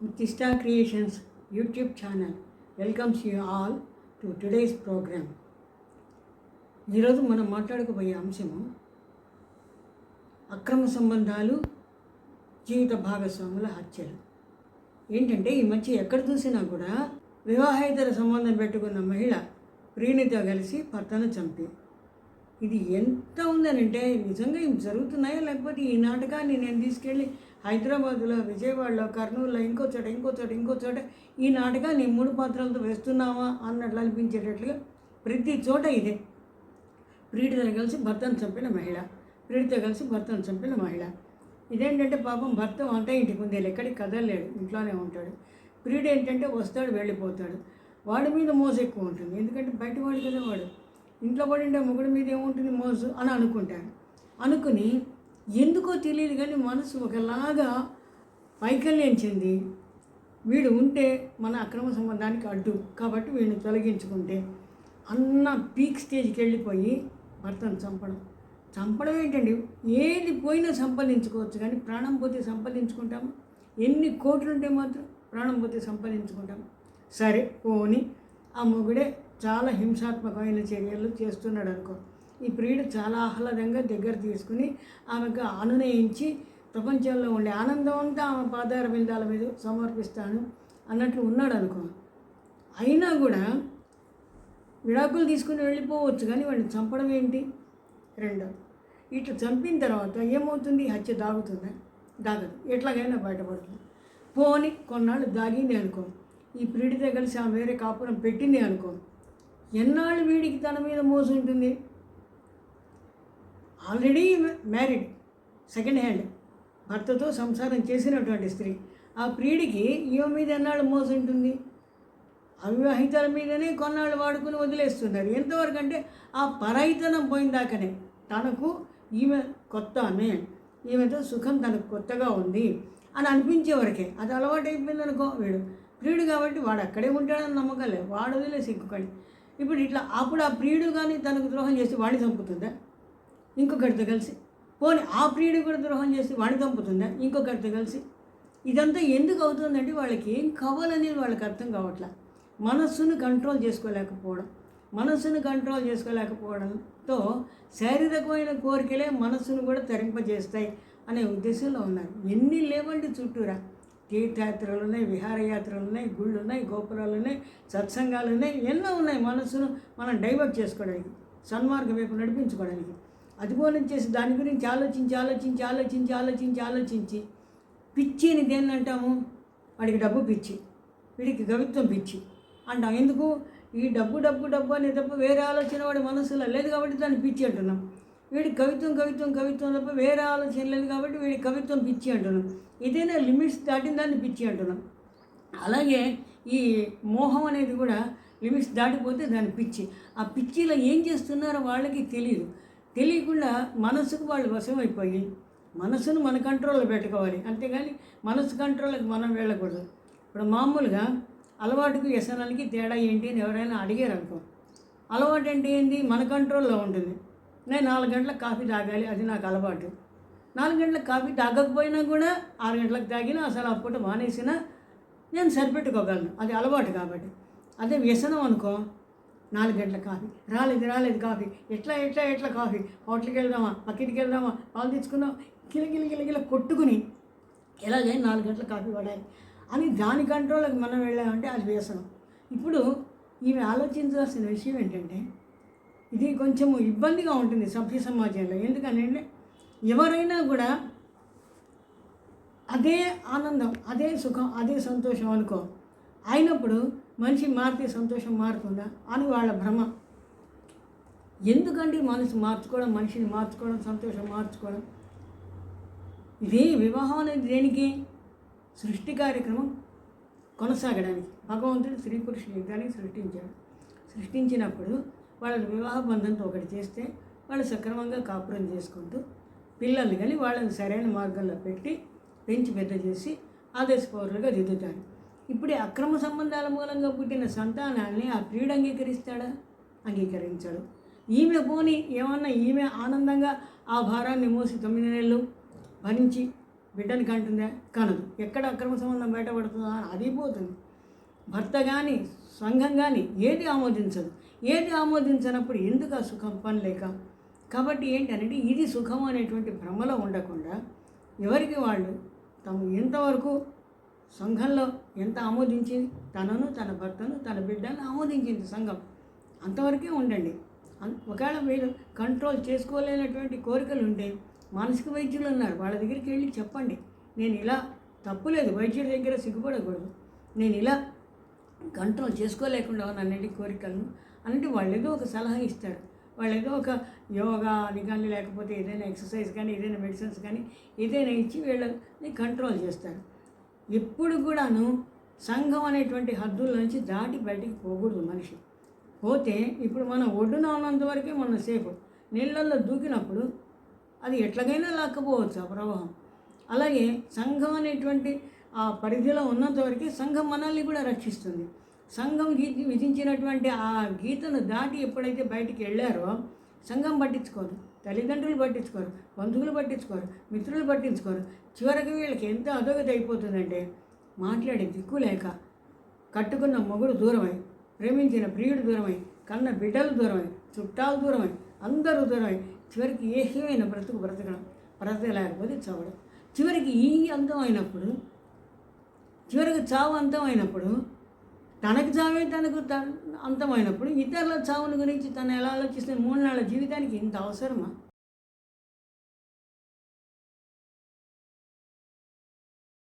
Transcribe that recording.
Mutista Creations YouTube channel welcomes you all to today's program. ఈరోజు మనం మాట్లాడుకోబోయే అంశము అక్రమ సంబంధాలు జీవిత భాగస్వాముల హత్యలు ఏంటంటే ఈ మధ్య ఎక్కడ చూసినా కూడా వివాహేతర సంబంధం పెట్టుకున్న మహిళ ప్రియునితో కలిసి భర్తను చంపి ఇది ఎంత ఉందనంటే నిజంగా ఇవి జరుగుతున్నాయా? లేకపోతే ఈ నాటకాన్ని నేను తీసుకెళ్ళి హైదరాబాద్లో విజయవాడలో కర్నూలులో ఇంకో చోట ఇంకో చోట ఇంకో చోట ఈ నాటకాన్ని మూడు పాత్రలతో వేస్తున్నావా? అన్నట్లు అనిపించేటట్లుగా ప్రతి చోట ఇదే. ప్రీడితో కలిసి భర్తను చంపిన మహిళ ప్రీడితో కలిసి భర్తను చంపిన మహిళ. ఇదేంటంటే పాపం భర్త వంట ఇంటికి ఉంది ఎక్కడికి కదలలేడు ఇంట్లోనే ఉంటాడు. ప్రియుడు ఏంటంటే వస్తాడు వెళ్ళిపోతాడు. వాడి మీద మోజు ఎక్కువ ఉంటుంది. ఎందుకంటే బయట వాడు కదా వాడు. ఇంట్లో పడిండే మొగుడు మీద ఏముంటుంది మోజు అని అనుకుంటాను. అనుకుని ఎందుకో తెలియదు కానీ మనసు ఒకలాగా వైకల్యం చెంది వీడు ఉంటే మన అక్రమ సంబంధానికి అడ్డు కాబట్టి వీడిని తొలగించుకుంటే అన్న పీక్ స్టేజ్కి వెళ్ళిపోయి భర్తను చంపడం. చంపడం ఏంటండి? ఏది పోయినా సంపాదించుకోవచ్చు కానీ ప్రాణం పోతే సంపాదించుకుంటాము? ఎన్ని కోట్లు ఉంటే మాత్రం ప్రాణం పోతే సంపాదించుకుంటాము? సరే పోని ఆ మొగుడే చాలా హింసాత్మకమైన చర్యలు చేస్తున్నాడు అనుకో ఈ ప్రియుడు చాలా ఆహ్లాదంగా దగ్గర తీసుకుని ఆమెకు అనునయించి ప్రపంచంలో ఉండే ఆనందం అంతా ఆమె పాదార బిందాల మీద సమర్పిస్తాను అన్నట్లు ఉన్నాడు అనుకో అయినా కూడా విడాకులు తీసుకుని వెళ్ళిపోవచ్చు కానీ వాడిని చంపడం ఏంటి? రెండో. ఇట్లా చంపిన తర్వాత ఏమవుతుంది? హత్య దాగుతుందా? దాగదు. ఎట్లాగైనా బయటపడుతుంది. పోని కొన్నాళ్ళు దాగింది అనుకో. ఈ ప్రియుడితో కలిసి ఆమె వేరే కాపురం పెట్టింది అనుకో. ఎన్నాళ్ళు వీడికి తన మీద మోసు ఉంటుంది? ఆల్రెడీ మ్యారీడ్ సెకండ్ హ్యాండ్ భర్తతో సంసారం చేసినటువంటి స్త్రీ. ఆ ప్రియుడికి ఈమె మీద ఎన్నాళ్ళు మోసు ఉంటుంది? అవివాహితల మీదనే కొన్నాళ్ళు వాడుకుని వదిలేస్తున్నారు. ఎంతవరకు అంటే ఆ పరాయితనం పోయిందాకనే తనకు ఈమె కొత్త ఆమె ఈమెతో సుఖం తనకు కొత్తగా ఉంది అని అనిపించే వరకే. అది అలవాటు అయిపోయింది అనుకో వీడు. ప్రియుడు కాబట్టి వాడు అక్కడే ఉంటాడని నమ్మకం లేదు. వాడు వదిలేసి ఇంకొకటి ఇప్పుడు ఇట్లా అప్పుడు ఆ ప్రియుడు కానీ తనకు ద్రోహం చేసి వాణి చంపుతుందా? ఇంకొకరితో కలిసి. పోనీ ఆ ప్రియుడు కూడా ద్రోహం చేసి వాణి చంపుతుందా? ఇంకొకరితో కలిసి. ఇదంతా ఎందుకు అవుతుందంటే వాళ్ళకి ఏం కావాలనేది వాళ్ళకి అర్థం కావట్లా. మనస్సును కంట్రోల్ చేసుకోలేకపోవడం. మనస్సును కంట్రోల్ చేసుకోలేకపోవడంతో శారీరకమైన కోరికలే మనస్సును కూడా తరింపజేస్తాయి అనే ఉద్దేశంలో ఉన్నారు. ఎన్ని లేవండి చుట్టూరా? తీర్థయాత్రలు ఉన్నాయి విహారయాత్రలు ఉన్నాయి గుళ్ళు ఉన్నాయి గోపురాలు ఉన్నాయి సత్సంగాలు ఉన్నాయి ఎన్నో ఉన్నాయి మనస్సును మనం డైవర్ట్ చేసుకోవడానికి సన్మార్గం వైపు నడిపించుకోవడానికి. అదిగోనం చేసి దాని గురించి ఆలోచించి ఆలోచించి ఆలోచించి ఆలోచించి ఆలోచించి పిచ్చిని దేన్ని అంటాము? వాడికి డబ్బు పిచ్చి వీడికి కవిత్వం పిచ్చి అంటాం. ఎందుకు? ఈ డబ్బు డబ్బు డబ్బు అనే తప్ప వేరే ఆలోచన వాడి మనసులో లేదు కాబట్టి దాన్ని పిచ్చి అంటున్నాం. వీడి కవిత్వం కవిత్వం కవిత్వం తప్ప వేరే ఆలోచన లేదు కాబట్టి వీడి కవిత్వం పిచ్చి అంటున్నాం. ఏదైనా లిమిట్స్ దాటిన దాన్ని పిచ్చి అంటున్నాం. అలాగే ఈ మోహం అనేది కూడా లిమిట్స్ దాటిపోతే దాని పిచ్చి. ఆ పిచ్చిలో ఏం చేస్తున్నారో వాళ్ళకి తెలియదు తెలియకుండా మనసుకు వాళ్ళు వశమైపోయి మనసును మన కంట్రోల్లో పెట్టుకోవాలి. అంతేగాని మనసు కంట్రోల్కి మనం వెళ్ళకూడదు. ఇప్పుడు మామూలుగా అలవాటుకు వ్యసనానికి తేడా ఏంటి అని ఎవరైనా అడిగారు అనుకో అలవాటు అంటే ఏంటి మన కంట్రోల్లో ఉంటుంది. నేను నాలుగు గంటలకు కాఫీ తాగాలి అది నాకు అలవాటు. నాలుగు గంటలకు కాఫీ తాగకపోయినా కూడా ఆరు గంటలకు తాగినా అసలు అప్పుడు మానేసినా నేను సరిపెట్టుకోగలను. అది అలవాటు కాబట్టి. అదే వ్యసనం అనుకో నాలుగు గంటల కాఫీ. రాలేదు రాలేదు కాఫీ. ఎట్లా ఎట్లా ఎట్లా కాఫీ? హోటల్కి వెళ్దామా? పక్కింటికి వెళ్దామా? పాలు తెచ్చుకుందాం కిలకిల కిలకిల కొట్టుకుని ఎలాగైనా నాలుగు గంటల కాఫీ పడాలి. అని దాని కంట్రోల్కి మనం వెళ్ళామంటే అది వ్యసనం. ఇప్పుడు ఈమె ఆలోచించాల్సిన విషయం ఏంటంటే ఇది కొంచెం ఇబ్బందిగా ఉంటుంది సభ్య సమాజంలో. ఎందుకంటే ఎవరైనా కూడా అదే ఆనందం అదే సుఖం అదే సంతోషం అనుకో. అయినప్పుడు మనిషి మారితే సంతోషం మారుతుందా? అని వాళ్ళ భ్రమ. ఎందుకండి మనసు మార్చుకోవడం మనిషిని మార్చుకోవడం సంతోషం మార్చుకోవడం? ఇది వివాహం అనేది దేనికి? సృష్టి కార్యక్రమం కొనసాగడానికి. భగవంతుడు స్త్రీ పురుషుని యుద్ధాన్ని సృష్టించాడు. సృష్టించినప్పుడు వాళ్ళ వివాహ బంధంతో ఒకటి చేస్తే వాళ్ళు సక్రమంగా కాపురం చేసుకుంటూ పిల్లల్ని కానీ వాళ్ళని సరైన మార్గంలో పెట్టి పెంచి పెద్ద చేసి ఆదేశ పౌరులుగా దిద్దుతారు. ఇప్పుడే అక్రమ సంబంధాల మూలంగా పుట్టిన సంతానాన్ని ఆ ప్రియుడు అంగీకరిస్తాడా? అంగీకరించాడు. ఈమె పోని ఏమన్నా ఈమె ఆనందంగా ఆ భారాన్ని మోసి తొమ్మిది నెలలు భరించి బిడ్డని కంటుందా? కనదు. ఎక్కడ అక్రమ సంబంధం బయటపడుతుందా? అది పోతుంది. భర్త కానీ సంఘం కానీ ఏది ఆమోదించదు. ఏది ఆమోదించనప్పుడు ఎందుకు ఆ సుఖం? పని లేక? కాబట్టి ఏంటంటే ఇది సుఖం అనేటువంటి భ్రమలో ఉండకుండా ఎవరికి వాళ్ళు తాము ఎంతవరకు సంఘంలో ఎంత ఆమోదించింది తనను తన భర్తను తన బిడ్డను ఆమోదించింది సంఘం? అంతవరకే ఉండండి. అన్- ఒకవేళ మీరు కంట్రోల్ చేసుకోలేనటువంటి కోరికలు ఉంటే మానసిక వైద్యులు ఉన్నారు. వాళ్ళ దగ్గరికి వెళ్ళి చెప్పండి. నేను ఇలా తప్పులేదు. వైద్యుడి దగ్గర సిగ్గుపడకూడదు. నేను ఇలా కంట్రోల్ చేసుకోలేకుండా ఉన్నానండి కోరికలను అంటే వాళ్ళు ఏదో ఒక సలహా ఇస్తారు. వాళ్ళు ఏదో ఒక యోగా అని కానీ లేకపోతే ఏదైనా ఎక్సర్సైజ్ కానీ ఏదైనా మెడిసిన్స్ కానీ ఏదైనా ఇచ్చి వీళ్ళని కంట్రోల్ చేస్తారు. ఎప్పుడు కూడాను సంఘం అనేటువంటి హద్దుల నుంచి దాటి బయటికి పోకూడదు మనిషి. పోతే ఇప్పుడు మనం ఒడ్డున ఉన్నంత వరకే మనం సేఫ్. నీళ్ళల్లో దూకినప్పుడు అది ఎట్లాగైనా లాక్కపోవచ్చు ఆ ప్రవాహం. అలాగే సంఘం అనేటువంటి ఆ పరిధిలో ఉన్నంత వరకు సంఘం మనల్ని కూడా రక్షిస్తుంది. సంఘం గీతి విధించినటువంటి ఆ గీతను దాటి ఎప్పుడైతే బయటికి వెళ్ళారో సంఘం పట్టించుకోరు. తల్లిదండ్రులు పట్టించుకోరు బంధువులు పట్టించుకోరు మిత్రులు పట్టించుకోరు. చివరికి వీళ్ళకి ఎంత అధోగతి అయిపోతుందంటే మాట్లాడే దిక్కు లేక కట్టుకున్న మొగుడు దూరమై ప్రేమించిన ప్రియుడు దూరమై కన్న బిడ్డలు దూరమై చుట్టాలు దూరమై అందరూ దూరమై చివరికి ఏహ్యమైన బ్రతుకు బ్రతకడం బ్రతకలేకపోతే చవడం. చివరికి ఈ అందం అయినప్పుడు చివరికి చావు అంతమైనప్పుడు తనకు చావే తనకు త- అంతమైనప్పుడు ఇతరుల చావుని గురించి తను ఎలా ఆలోచిస్తే మూడు నెలల జీవితానికి ఇంత అవసరమా?